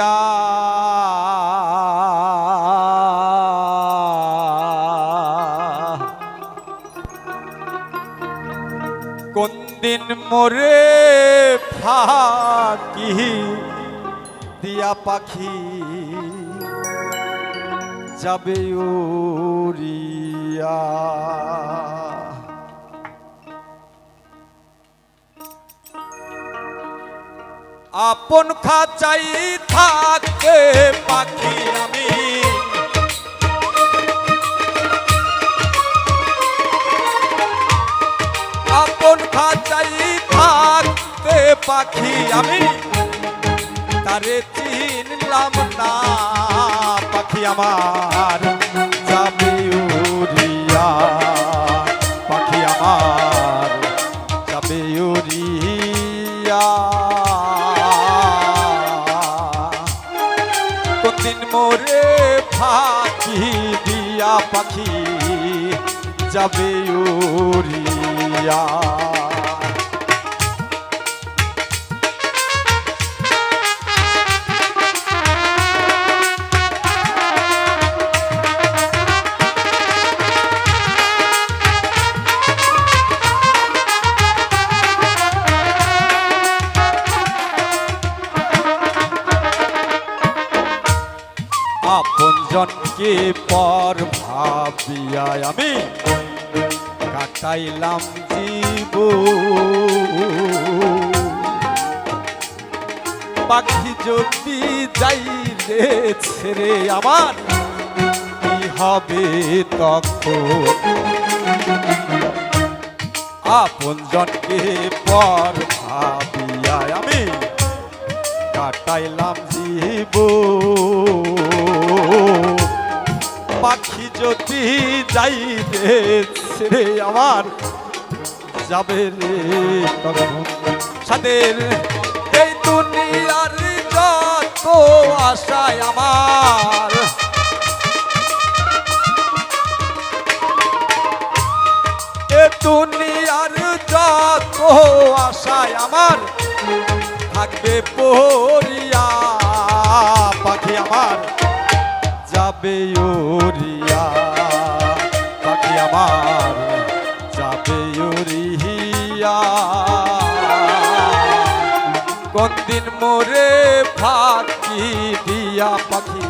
উড়িয়া কোন দিন মোরে ফাঁকি দিয়া পাখি যাবে উড়িয়া। আপন খাঁচাই থাকতে পাখি আমি। আপন খাঁচাই থাকতে পাখি আমি। তারে চিনলাম না পাখি আমার। ফাঁকি দিয়া পাখি যাবে উড়িয়া। আপন জনকে পর ভাবিয়া আমি কাটাইলাম জীব পাখি যদি যাই রে ছেড়ে আমার, কি হবে তখন? আপন জনকে পর ভাবিয়া আমি কাটাইলাম জীব। পাখি যদি যাই রে আমার যাবে রে সাদের এই দুনিয়ার যত আশায় আমার। এ দুনিয়ার যত আশায় আমার। থাকবে পড়িয়া পাখি আমার যাবে উড়িয়া। পাখি আমার যাবে উড়িয়া। কোনদিন মোরে ফাঁকি দিয়া পাখি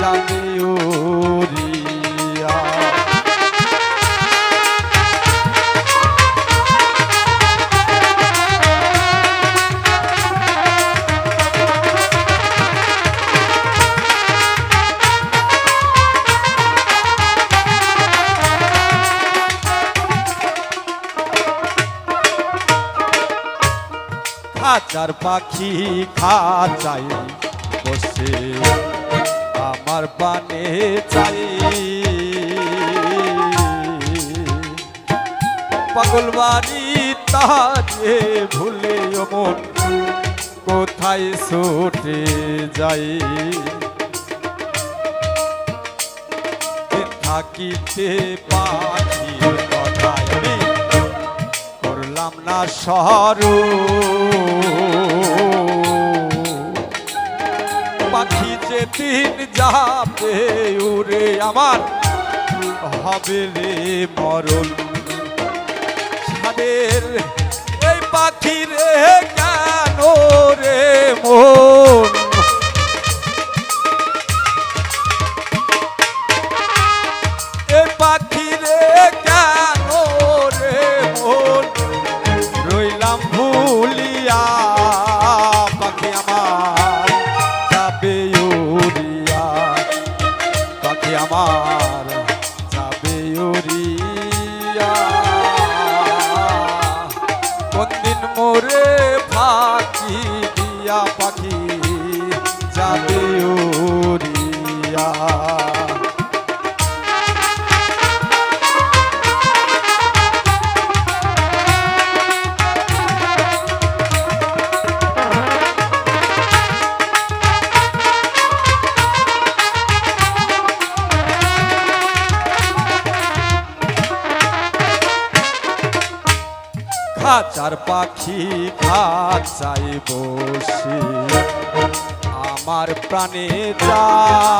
যাবে উড়িয়া। খাঁচার পাখি খাঁচাই বসে আমার পানে চাই। পাগল বাড়ি তাজে ভুলে মন কোথায় ছুটে যাই? থাকিতে পাখির সরু পাখি যে তিন যাবে উরে আমার হবে রে মরণ। ছাদের এই পাখি রে কেন রে মন? আমার যাবে কোনদিন মোরে ফাঁকি দিয়া পাখি যাবে উড়িয়া। খাঁচার পাখি খাঁচাই বসে। আমার প্রাণে যায়।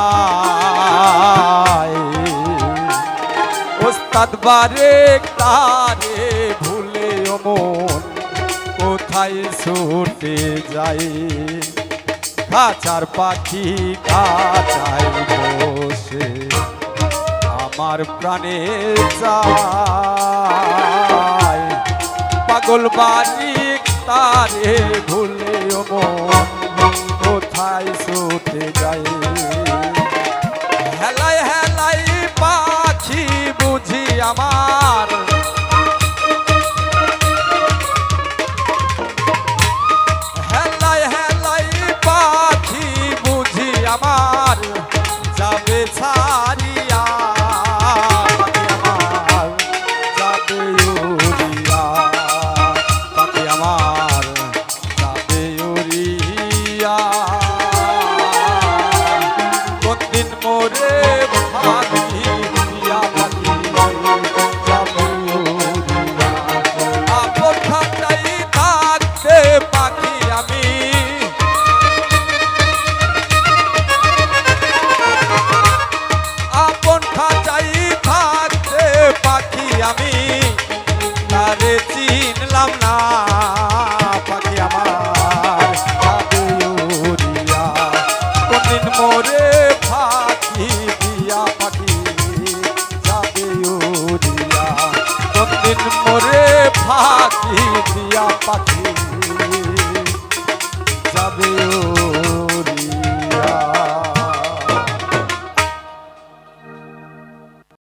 ওস্তাদ বারে তারে ভুলে মন, কোথায় ছুটে যাই? খাঁচার পাখি খাঁচায় বসে। আমার প্রাণে যায়। পাগল বাড়ি তারে ভুলে কোথায় ছুটে যাই? হেলাই হেলাই পাখি বুঝি আমার। হেলাই হেলাই পাখি বুঝি আমার। চিনলাম না পাখি আমার